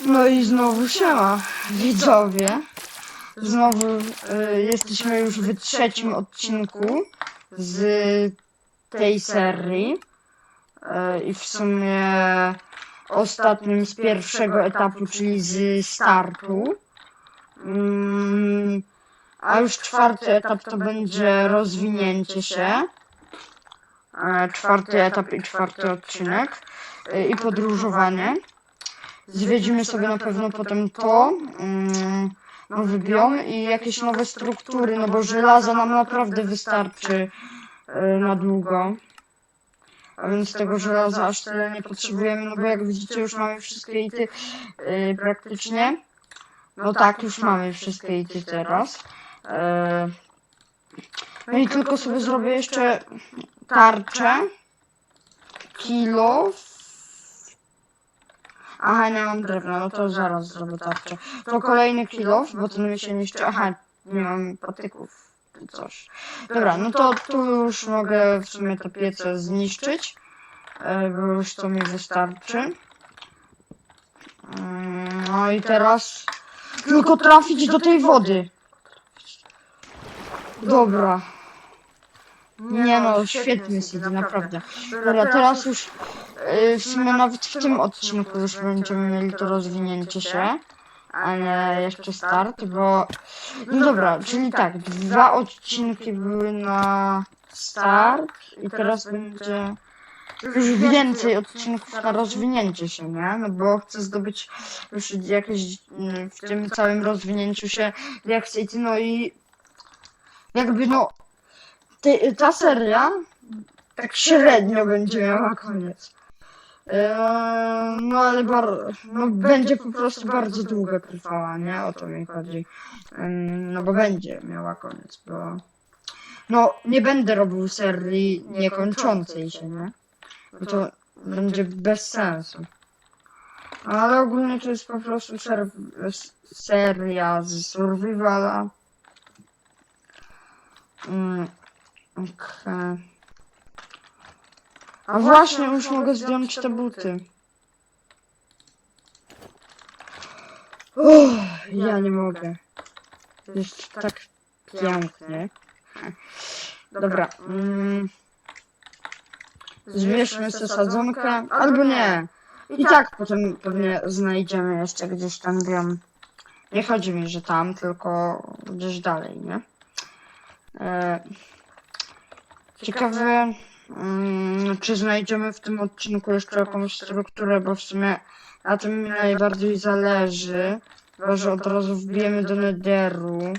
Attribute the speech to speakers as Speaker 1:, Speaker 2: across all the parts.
Speaker 1: No i znowu siema, widzowie. Znowu y, jesteśmy już w trzecim odcinku z tej serii. Y, I w sumie ostatnim z pierwszego etapu, czyli z startu. Mm, a już czwarty etap to będzie rozwinięcie się. E, Czwarty etap i czwarty odcinek. Y, I podróżowanie. Zwiedzimy sobie na pewno potem to, mm, nowy biom i jakieś nowe struktury, no bo żelaza nam naprawdę wystarczy y, na długo. A więc tego żelaza aż tyle nie potrzebujemy, no bo jak widzicie już mamy wszystkie ity y, praktycznie. No tak, już mamy wszystkie ity teraz. Y, no i tylko sobie zrobię jeszcze tarczę, kilo. Aha, nie mam drewna, no to zaraz zrobię tarczę. To kolejny kilo, bo ten mi się niszczy. Aha, nie mam patyków czy coś. Dobra, no to tu już mogę w sumie te piece zniszczyć, e, bo już to mi wystarczy. Mm, No i teraz tylko trafić do tej wody. Dobra. Nie no, świetny Cid, naprawdę. Dobra, teraz już w sumie nawet w tym odcinku już będziemy mieli to rozwinięcie się, a nie jeszcze start, bo... No dobra, czyli tak, dwa odcinki były na start i teraz będzie już więcej odcinków na rozwinięcie się, nie? No bo chcę zdobyć już jakieś mm, w tym całym rozwinięciu się reakcje, no i jakby no ta seria tak średnio będzie miała koniec. Eee, no ale bar, no, będzie po prostu bardzo długo trwała, nie? O to mi chodzi. No bo będzie miała koniec, bo... No, nie będę robił serii niekończącej się, nie? Bo to będzie bez sensu. Ale ogólnie to jest po prostu ser seria z survivala. Mm, Okej. A właśnie, już mogę zdjąć te buty. Uff, ja nie mogę. Jest tak pięknie. Dobra. Mm, Zbierzmy sobie sadzonkę, albo nie. I tak potem pewnie znajdziemy jeszcze gdzieś tam wiem. Nie chodzi mi, że tam, tylko gdzieś dalej, nie? E, ciekawe, mm, czy znajdziemy w tym odcinku jeszcze jakąś strukturę, bo w sumie na tym mi najbardziej zależy. Chyba, że od razu wbijemy do nederu.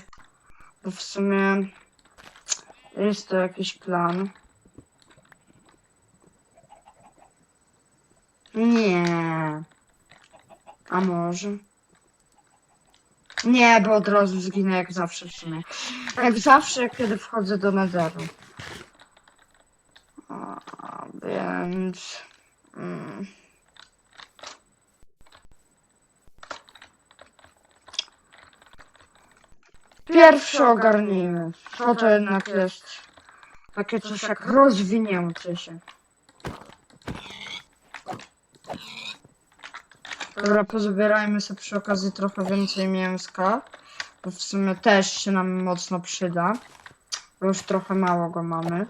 Speaker 1: Bo w sumie jest to jakiś plan. Nie. A może? Nie, bo od razu zginę jak zawsze w sumie. Jak zawsze, kiedy wchodzę do nederu. A, więc... Mm. Pierwszy ogarnijmy. Co to jednak jest? Takie coś jak rozwinięcie się. Dobra, pozbierajmy sobie przy okazji trochę więcej mięska. Bo w sumie też się nam mocno przyda. Już trochę mało go mamy.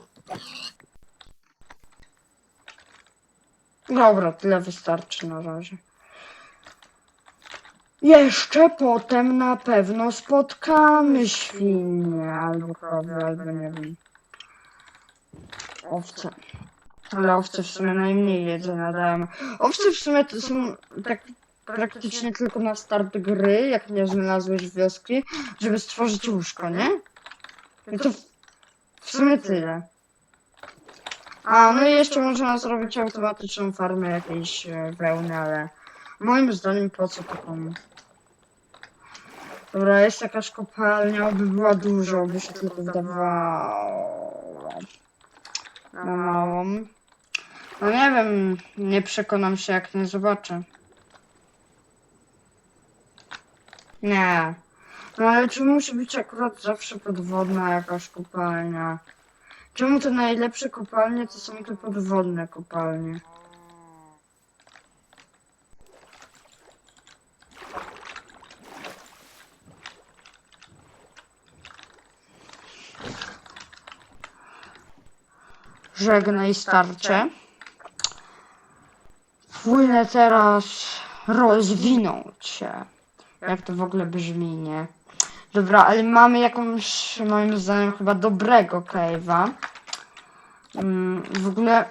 Speaker 1: Dobra, tyle wystarczy na razie. Jeszcze potem na pewno spotkamy świnie, albo krowy, albo nie wiem. Owce. Ale owce w sumie najmniej jedzenia dają. Owce w sumie to są tak praktycznie tylko na start gry, jak nie znalazłeś wioski, żeby stworzyć łóżko, nie? I to w, w sumie tyle. A, no i jeszcze można zrobić automatyczną farmę jakiejś e, wełny, ale moim zdaniem po co komu? Dobra, jest jakaś kopalnia, by była dużo, by się tylko wydawało. Na małą. No nie wiem, nie przekonam się jak nie zobaczę. Nie. No ale czy musi być akurat zawsze podwodna jakaś kopalnia? Czemu te najlepsze kopalnie to są te podwodne kopalnie? Żegnaj starcze. Płynę teraz rozwinąć się. Jak to w ogóle brzmi, nie? Dobra, ale mamy jakąś, moim zdaniem, chyba dobrego cave'a. Mm, w ogóle,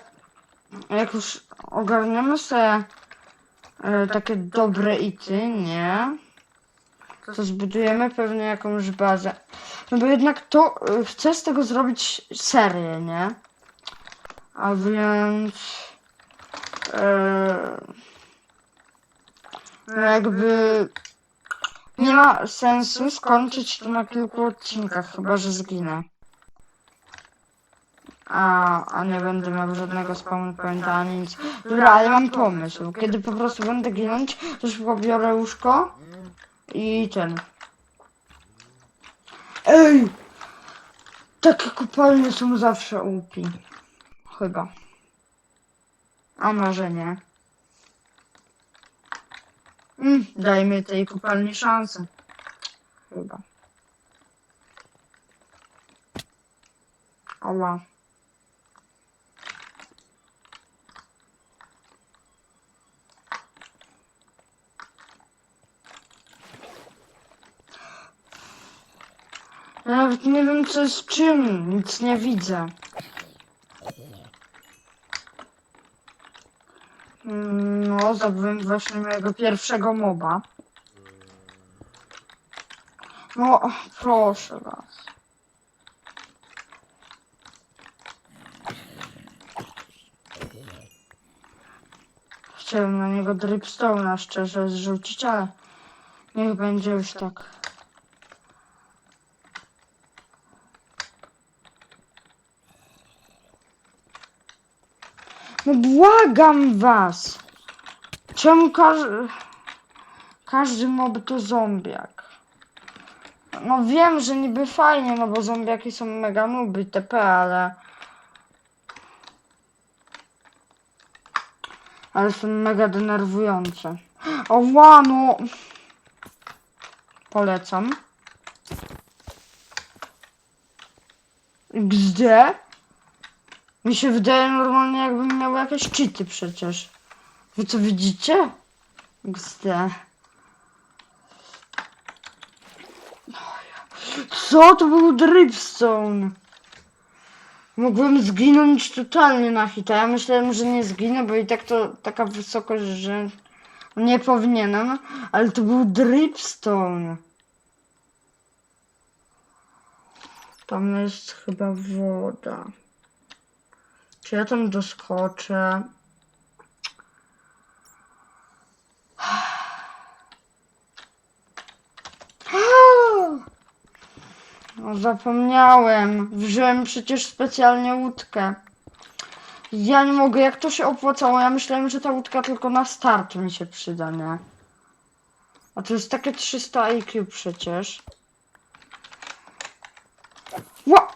Speaker 1: jak już ogarniemy sobie e, takie dobre ity, nie? To zbudujemy pewnie jakąś bazę. No bo jednak to, e, chcę z tego zrobić serię, nie? A więc... E, jakby... Nie ma sensu skończyć to na kilku odcinkach, chyba że zginę. A, a nie będę miał żadnego spawn pointa ani nic. Dobra, ale mam pomysł. Kiedy po prostu będę ginąć, to szybko biorę łóżko i ten. Ej! Takie kopalnie są zawsze upi. Chyba. A może nie. Mm, dajmy tej kopalni szansę. Chyba. Ała. Ja nawet nie wiem co jest czym, nic nie widzę. Mm, No, zabiłem właśnie mojego pierwszego moba. No, proszę was. Chciałem na niego dripstone'a szczerze zrzucić, ale niech będzie już tak. No błagam was! Czemu każdy... Każdy mob to zombiak? No wiem, że niby fajnie, no bo zombiaki są mega nuby, TP, ale... Ale są mega denerwujące. O, no! Polecam. Gdzie? Mi się wydaje normalnie jakbym miał jakieś cheaty przecież. Wy co widzicie? XD. Co? To był dripstone. Mogłem zginąć totalnie na hita. Ja myślałem, że nie zginę, bo i tak to taka wysokość, że nie powinienem, ale to był dripstone. Tam jest chyba woda. Czy ja tam doskoczę? Zapomniałem. Wziąłem przecież specjalnie łódkę. Ja nie mogę, jak to się opłacało? Ja myślałem, że ta łódka tylko na start mi się przyda, nie? A to jest takie 300 IQ przecież. Ła!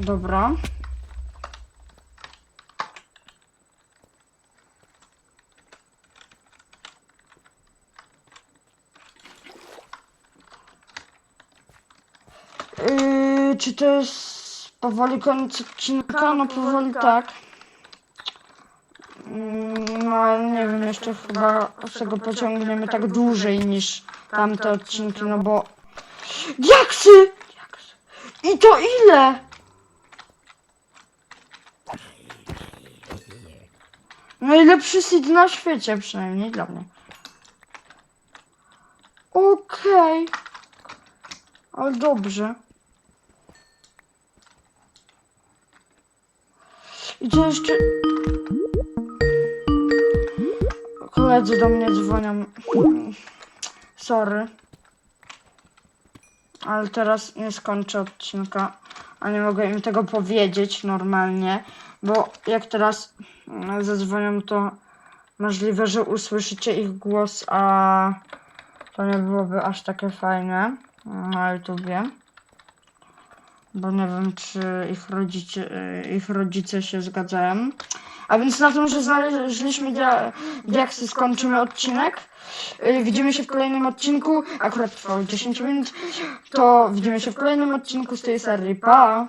Speaker 1: Dobra. Czy to jest powoli koniec odcinka? No powoli tak. Mm, No ale nie wiem, jeszcze chyba z tego pociągniemy tak dłużej niż tamte odcinki, no bo... Diaksy! I to ile? Najlepszy seed na świecie, przynajmniej dla mnie. Okej. Ale dobrze. Co jeszcze... Koledzy do mnie dzwonią. Sorry. Ale teraz nie skończę odcinka. A nie mogę im tego powiedzieć normalnie. Bo jak teraz zadzwonią, to możliwe, że usłyszycie ich głos, a to nie byłoby aż takie fajne na YouTubie. Bo nie wiem, czy ich rodzice, ich rodzice się zgadzają. A więc na tym, że znaleźliśmy dia- diaksy, skończymy odcinek. Y, Widzimy się w kolejnym odcinku. Akurat trwał 10 minut. To widzimy się w kolejnym odcinku z tej serii. Pa!